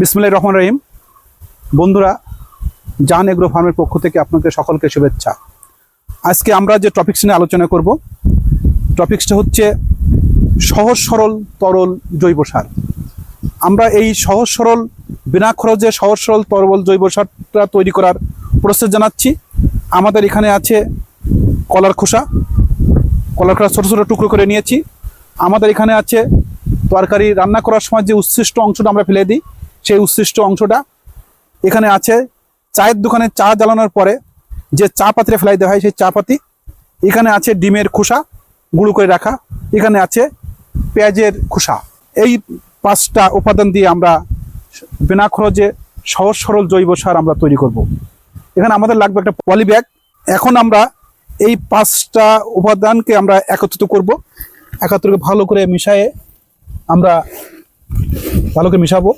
বিসমুল্লাহ রহমান রহিম। বন্ধুরা, জান এগ্রো ফার্মের পক্ষ থেকে আপনাদের সকলকে শুভেচ্ছা। আজকে আমরা যে টপিকস নিয়ে আলোচনা করব টপিকসটা হচ্ছে সহজ, সরল, তরল জৈব সার। আমরা এই সহজ, সরল, বিনা খরচে সহজ, সরল, তরল জৈব সারটা তৈরি করার প্রসেস জানাচ্ছি। আমাদের এখানে আছে কলার খোসা। কলার খোসা ছোটো ছোটো টুকরো করে নিয়েছি। আমাদের এখানে আছে তরকারি রান্না করার সময় যে উচ্ছিষ্ট অংশটা আমরা ফেলে দিই সেই উচ্ছিষ্ট অংশটা এখানে আছে। চায়ের দোকানে চা জ্বালানোর পরে যে চা পাত্রে ফেলাই দেওয়া হয় সেই চা পাতি, এখানে আছে ডিমের খোসা গুঁড়ো করে রাখা, এখানে আছে পেঁয়াজের খোসা। এই পাঁচটা উপাদান দিয়ে আমরা বিনা খরচে সহজ সরল জৈব সার আমরা তৈরি করব। এখানে আমাদের লাগবে একটা পলি ব্যাগ। এখন আমরা এই পাঁচটা উপাদানকে আমরা একত্রিত করব। একত্রিত ভালো করে মিশায়ে আমরা ভালো করে মিশাবো।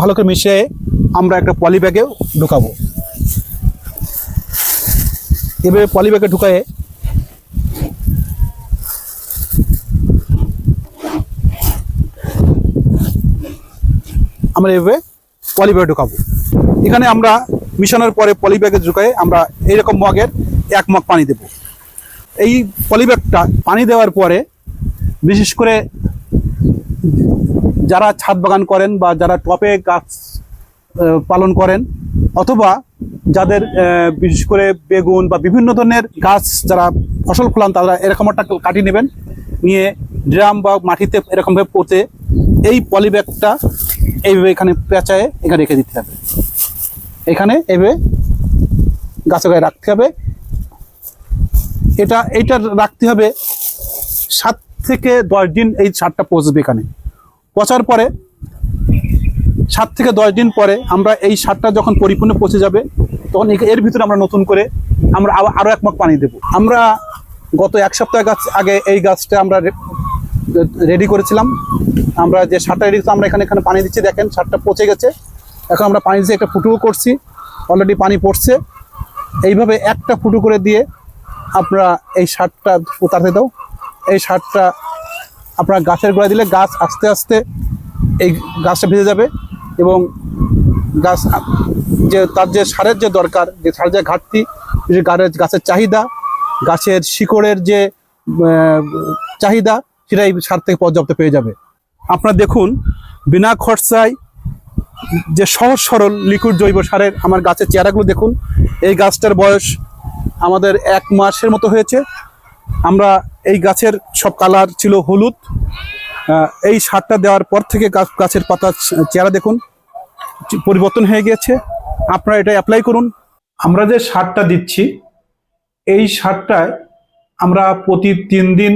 ভালো করে মিশিয়ে আমরা একটা পলি ব্যাগেও ঢুকাবো। এভাবে পলি ব্যাগে ঢুকায়ে আমরা এভাবে পলিব্যাগে ঢুকাবো। এখানে আমরা মিশানোর পরে পলি ব্যাগে ঢুকায়ে আমরা এইরকম মগের এক মগ পানি দেব। এই পলিব্যাগটা পানি দেওয়ার পরে বিশেষ করে যারা ছাদ বাগান করেন বা যারা টপে গাছ পালন করেন অথবা যাদের বিশেষ করে বেগুন বা বিভিন্ন ধরনের গাছ যারা ফসল ফলান, তারা এরকম একটা কাটি নেবেন। নিয়ে ড্রাম বা মাটিতে এরকমভাবে পোতে এই পলিব্যাগটা এইভাবে এখানে পেঁচায় এখানে রেখে দিতে হবে। এখানে এভাবে গাছে গায়ে রাখতে হবে। এটা, এইটা রাখতে হবে সাত থেকে দশ দিন এই সারটা পচবে এখানে। পচার পরে সাত থেকে দশ দিন পরে আমরা এই সারটা যখন পরিপূর্ণ পচে যাবে, তখন এর ভিতরে আমরা নতুন করে আমরা আরও এক মগ পানি দেব। আমরা গত এক সপ্তাহ গাছ আগে এই গাছটা আমরা রেডি করেছিলাম। আমরা যে সারটা রেডি আমরা এখানে এখানে পানি দিচ্ছি। দেখেন, সারটা পচে গেছে। এখন আমরা পানি দিয়ে একটা ফুটুও করছি। অলরেডি পানি পড়ছে। এইভাবে একটা ফুটু করে দিয়ে আপনারা এই সারটা উতারতে দাও। এই সারটা আপনার গাছের গোড়ায় দিলে গাছ আস্তে আস্তে এই গাছটা ভেজে যাবে। এবং গাছ, যে তার যে সারের যে দরকার, যে সারের যে ঘাটতি গাছের গাছের চাহিদা, গাছের শিকড়ের যে চাহিদা, সেটা এই সার থেকে পর্যাপ্ত পেয়ে যাবে। আপনারা দেখুন, বিনা খরচায় যে সহজ সরল লিকুইড জৈব সারের আমার গাছের চেহারাগুলো দেখুন, এই গাছটার বয়স আমাদের এক মাসের মতো হয়েছে। আমরা এই গাছের সব কালার ছিল হলুদ। এই সারটা দেওয়ার পর থেকে গাছ- গাছের পাতা চেহারা দেখুন। পরিবর্তন হয়ে গিয়েছে। আপনারা এটা অ্যাপ্লাই করুন। আমরা যে সারটা দিচ্ছি, এই সারটায় আমরা প্রতি তিন দিন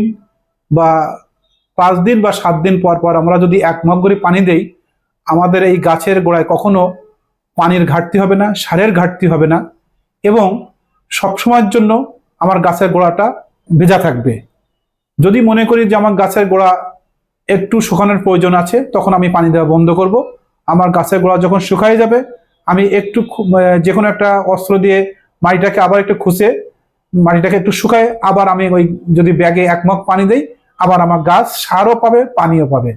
বা পাঁচ দিন বা সাত দিন পর পর আমরা যদি এক মগ করে পানি দেই, আমাদের এই গাছের গোড়ায় কখনো পানির ঘাটতি হবে না, সারের ঘাটতি হবে না এবং সবসময়ের জন্য আমার গাছের গোড়াটা ভেজা থাকবে। যদি মনে করি যে আমার গাছের গোড়া একটু শুকানোর প্রয়োজন আছে, তখন আমি পানি দেওয়া বন্ধ করব। আমার গাছের গোড়া যখন শুকাই যাবে, আমি একটু যে কোনো একটা অস্ত্র দিয়ে মাটিটাকে আবার একটু খুঁজে, মাটিটাকে একটু শুকায়, আবার আমি ওই যদি ব্যাগে এক মগ পানি দেই, আবার আমার গাছ সারও পাবে, পানিও পাবে।